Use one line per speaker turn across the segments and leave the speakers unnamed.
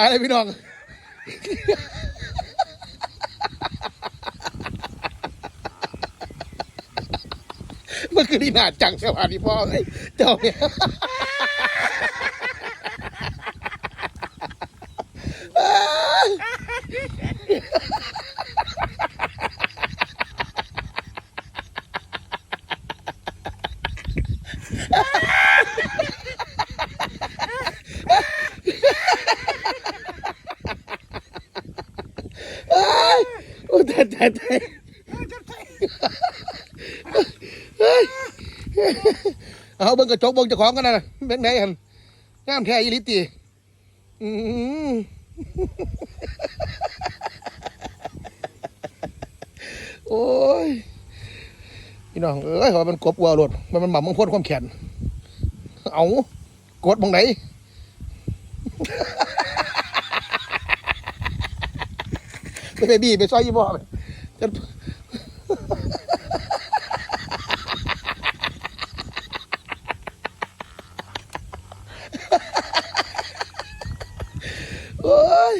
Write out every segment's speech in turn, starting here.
ายเลยพี่น้องเมื่อคืนนี่หนาจังเชียวอะนี่พ่อเอ้ยเจ้าเนี่ย เอ้ยโอ้ตายตายตายเฮ้ยเอาเบิ่งกระจกเบิ่งเจ้าของกันนะเป็นไงหันงามแท้อีหลิตีอืมโอ้ยพี่น้องเอ้ยว่ามันกบวัวรถมันมันหม่ำมังพ้นความแขนเอากดบังไหน ไปไปบี้ไปซอยยี่บ่อไปจะโอ้ย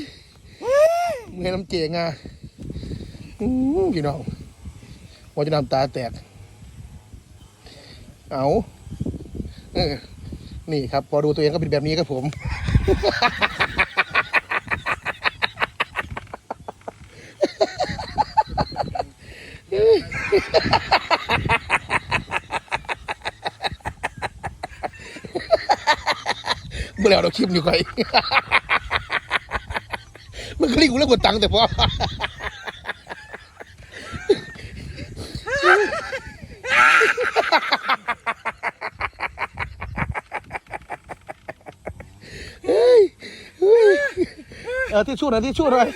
มึงให้น้ำเจงอะอื้อพี่น้องว่าจะน้ำตาแตก เอาเออนี่ครับ พอดูตัวเองก็เป็นแบบนี้ครับผม เมื่อแล้วเราคลิปอยู่ไกลมันก็เรียกกูเรื่องกดตังค์แต่พอเฮ้ยเฮ้ยเอที่ชู่หน่อยที่ชู่หน่อย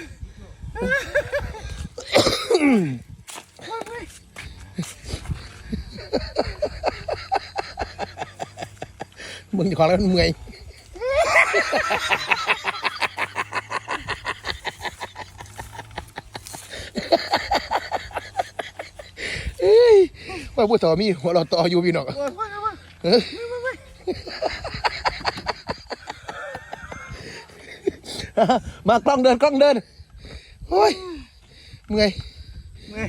มึงจะขอแล้วมันเมื่อยเอ้ยว่าผู้ต่อมีหัวเราะต่ออยู่พี่น้องเอ้ยมากล้องเดินกล้องเดิน โอ้ยเมื่อย
เมื่อย